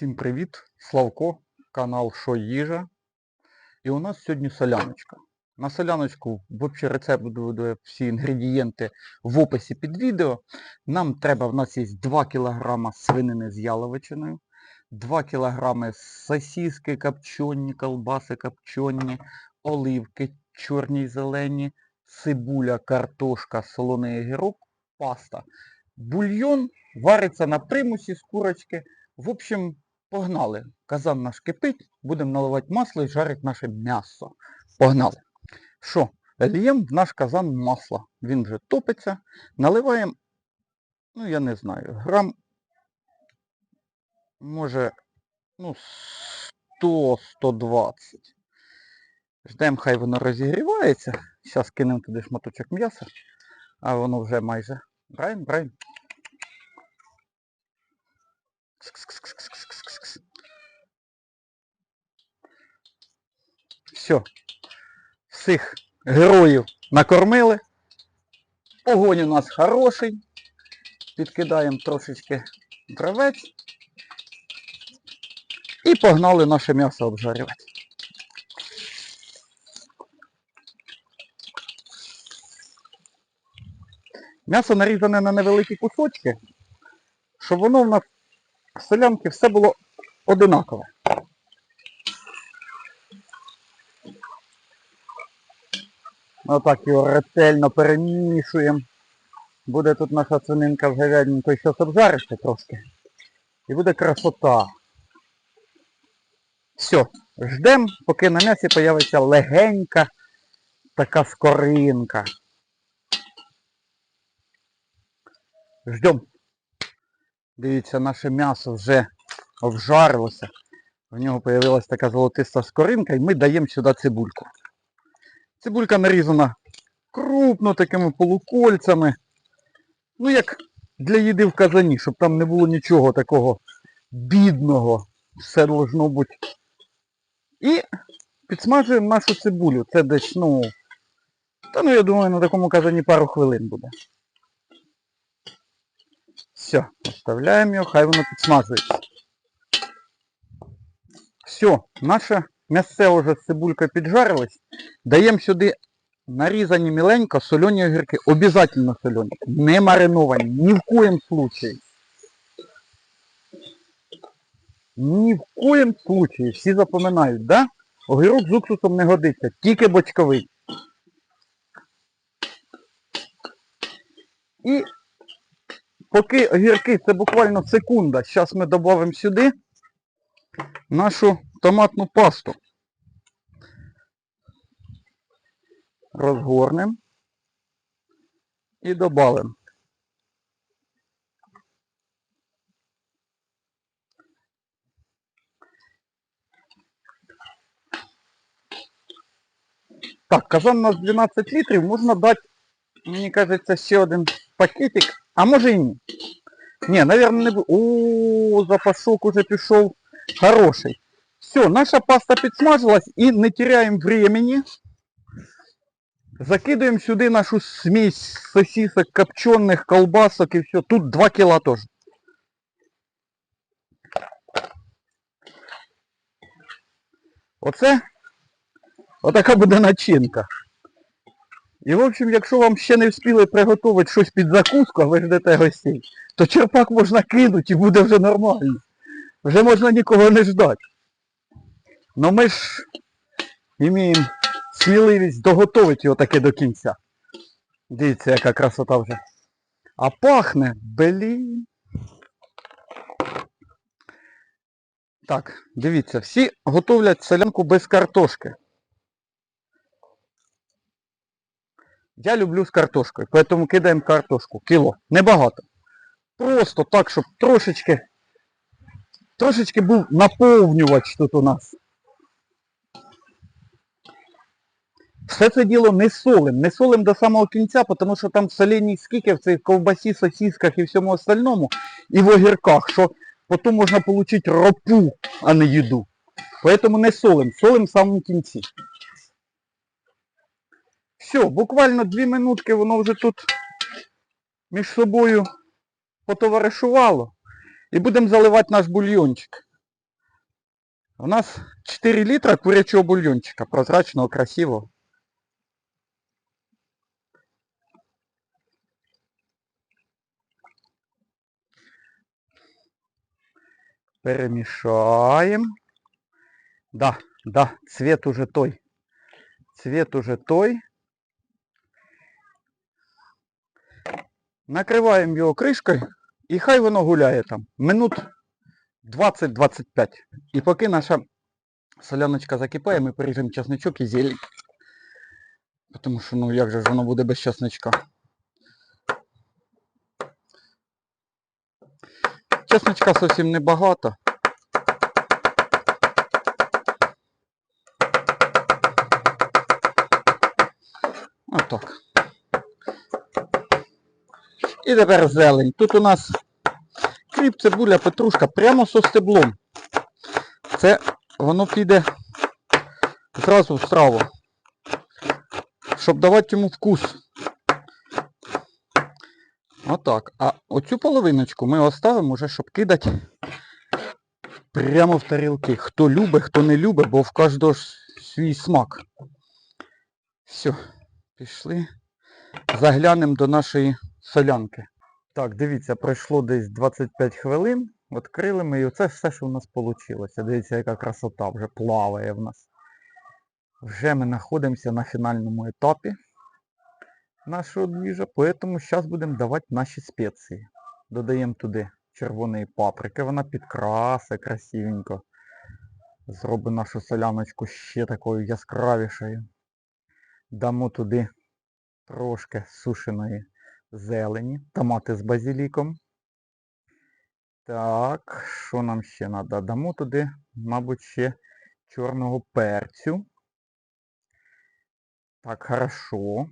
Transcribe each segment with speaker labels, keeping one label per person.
Speaker 1: Всім привіт! Славко, канал Шо Їжа. І у нас сьогодні соляночка. На соляночку взагалі рецепт буде всі інгредієнти в описі під відео. Нам треба, в нас є 2 кг свинини з яловичиною, 2 кг сосиски копчені, колбаси копчені, оливки чорні й зелені, цибуля, картошка, солоний огірок, паста. Бульйон вариться на примусі з курочки. В общем, погнали. Казан наш кипить, будемо наливати масло і жарити наше м'ясо. Погнали. Що? Ліємо в наш казан масла. Він вже топиться. Наливаємо, ну я не знаю, грам, може, ну, 100-120. Ждемо, хай воно розігрівається. Зараз кинемо туди шматочок м'яса, а воно вже майже. Браємо, браємо. Все. Всіх героїв накормили. Огонь у нас хороший. Підкидаємо трошечки дровець. І погнали наше м'ясо обжарювати. М'ясо нарізане на невеликі кусочки, щоб воно в нас в солянки все було одинакове. Отак його ретельно перемішуємо. Буде тут наша свининка в говядинку ще обжариться трошки. І буде красота. Все, ждемо, поки на м'ясі появиться легенька така скоринка. Ждемо. Дивіться, наше м'ясо вже обжарилося. В нього з'явилася така золотиста скоринка і ми даємо сюди цибульку. Цибулька нарізана крупно такими полукольцями. Ну як для їди в казані, щоб там не було нічого такого бідного. Все должно бути. І підсмажуємо нашу цибулю. Це десь, ну... Та ну я думаю, на такому казані пару хвилин буде. Все, оставляємо його, хай воно підсмажується. Все, наше м'ясце вже з цибулькою піджарилось. Даємо сюди нарізані міленько солені огірки. Обязательно солені. Не мариновані. Ні в коєм случаї. Ні в коєм случаї. Всі запоминають, да? Огірок з уксусом не годиться, тільки бочковий. І поки огірки, це буквально секунда, зараз ми додамо сюди нашу томатну пасту. Розгорнемо і додамо. Так, казан у нас 12 літрів, можна дати, мені кажеться, ще один пакетик, а може і ні. Ні, наверное, не буде. Запашок уже пішов хороший. Все, наша паста підсмажилась і не теряємо времени. Закидуємо сюди нашу смесь сосисок, копчених, колбасок і все. Тут 2 кіла теж. Оце отака буде начинка. І в общем, якщо вам ще не встигли приготувати щось під закуску, а ви ждете гостей, то черпак можна кинути і буде вже нормально. Вже можна нікого не ждати. Но ми ж маємо сміливість доготовити його таки до кінця. Дивіться, яка красота вже. А пахне, блін. Так, дивіться, всі готовлять солянку без картошки. Я люблю з картошкою, поэтому кидаємо картошку. Кіло. Небагато. Просто так, щоб трошечки, трошечки був наповнювач тут у нас. Все це діло не солим. Не солим до самого кінця, тому що там солені скільки в цій ковбасі, сосісках і всьому остальному, і в огірках, що потім можна отримати ропу, а не їду. Поэтому не солим. Солим в самому кінці. Все, буквально дві минутки воно вже тут між собою потоваришувало. І будемо заливати наш бульйончик. У нас 4 літра курячого бульйончика, прозрачного, красивого. Перемешаем. Да, да, цвет уже той. Цвет уже той. Накриваємо його кришкою і хай воно гуляє там минут 20-25. І поки наша соляночка закипає, ми поріжемо часничок і зелень. Тому що, ну як же ж воно буде без часничка. Часничка зовсім небагато. Отак. І тепер зелень. Тут у нас кріп, цибуля, петрушка прямо со стеблом. Це воно піде зразу в страву. Щоб давати йому вкус. Отак. А оцю половиночку ми оставимо вже, щоб кидати прямо в тарілки. Хто любить, хто не любить, бо в кожного ж свій смак. Все, пішли. Заглянемо до нашої солянки. Так, дивіться, пройшло десь 25 хвилин. Відкрили ми і оце все, що в нас вийшло. Дивіться, яка красота вже плаває в нас. Вже ми знаходимося на фінальному етапі нашого двіжа, поэтому зараз будемо давати наші спеції. Додаємо туди червоної паприки, вона підкрасе красивенько. Зробить нашу соляночку ще такою яскравішою. Дамо туди трошки сушеної зелені, томати з базиліком. Так, що нам ще треба? Дамо туди, мабуть, ще чорного перцю. Так, хорошо.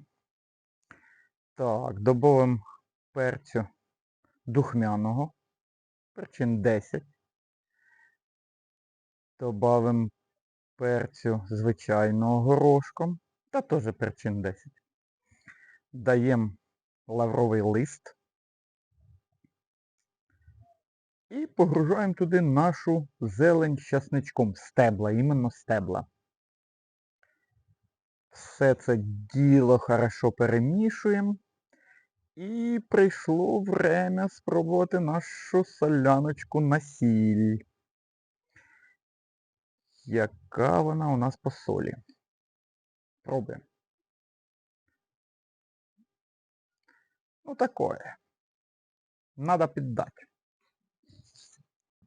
Speaker 1: Так, додаємо перцю духмяного. Причин 10. Добавимо перцю звичайного горошком. Та теж причин 10. Даємо лавровий лист. І погружаємо туди нашу зелень з часничком. Стебла, іменно стебла. Все це діло хорошо перемішуємо. І прийшло время спробувати нашу соляночку на сіль. Яка вона у нас по солі? Пробуємо. Ну такое. Надо піддати.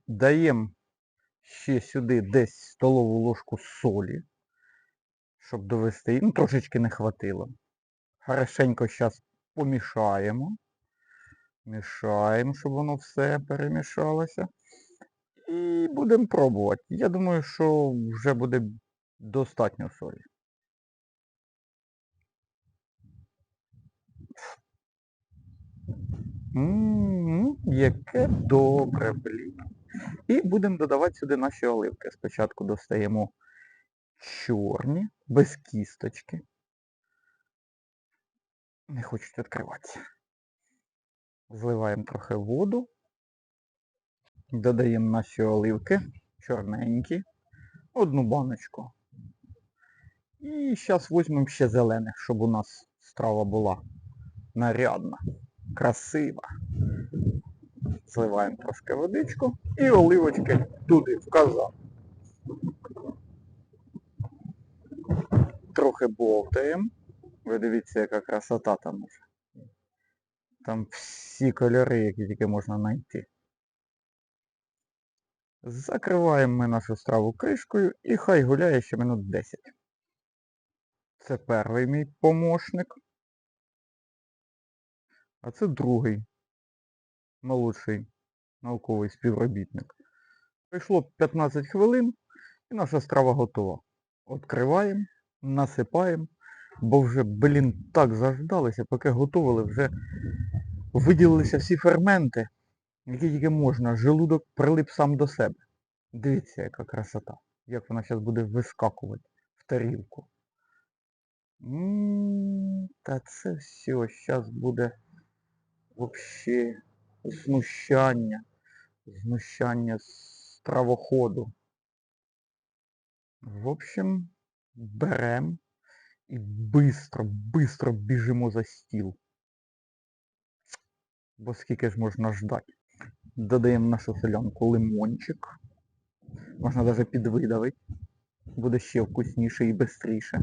Speaker 1: Даємо ще сюди десь столову ложку солі, щоб довести. Ну, трошечки не хватило. Хорошенько зараз помішаємо. Мішаємо, щоб воно все перемішалося. І будемо пробувати. Я думаю, що вже буде достатньо солі. Ммм, яке добре, блін. І будемо додавати сюди наші оливки. Спочатку достаємо чорні, без кісточки. Не хочуть відкриватися. Зливаємо трохи воду. Додаємо наші оливки, чорненькі, одну баночку. І зараз візьмемо ще зелених, щоб у нас страва була нарядна, красива. Зливаємо трошки водичку і оливочки туди, в казан. Трохи бовтаємо. Ви дивіться, яка красота там уже. Там всі кольори, які тільки можна знайти. Закриваємо ми нашу страву кришкою і хай гуляє ще минут 10. Це перший мій помощник. А це другий молодший науковий співробітник. Пройшло 15 хвилин і наша страва готова. Откриваємо, насипаємо, бо вже, блін, так заждалися, поки готували, вже виділилися всі ферменти, які тільки можна. Желудок прилип сам до себе. Дивіться, яка красота. Як вона зараз буде вискакувати в тарілку. М, Та це все, зараз буде взагалі знущання. Знущання з травоходу. В общем, берем і бистро, бистро біжимо за стіл. Бо скільки ж можна ждати. Додаємо нашу солянку лимончик. Можна навіть підвидавити. Буде ще вкусніше і швидше.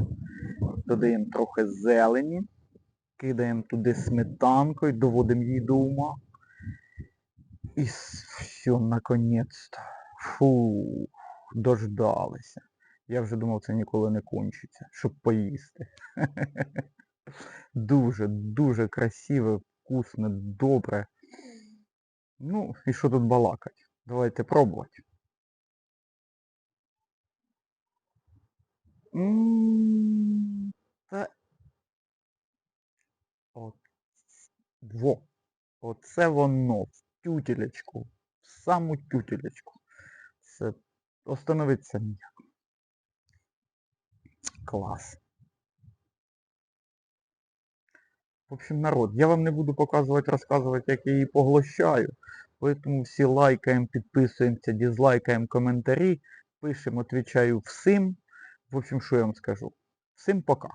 Speaker 1: Додаємо трохи зелені. Кидаємо туди сметанкою, доводимо її до ума. І все, наконець-то. Фу, дождалися. Я вже думав, це ніколи не кончиться, щоб поїсти. Дуже, дуже красиве, вкусне, добре. Ну, і що тут балакать? Давайте пробувати. Та... От... Во. Оце воно. В тютелечку. В саму тютелечку. Це остановиться ніяк. Клас. В общем, народ, я вам не буду показувати, розказувати, як я її поглощаю. Поэтому всі лайкаємо, підписуємося, дизлайкаємо коментарі, пишемо, відповідаю всім. В общем, що я вам скажу? Всім пока.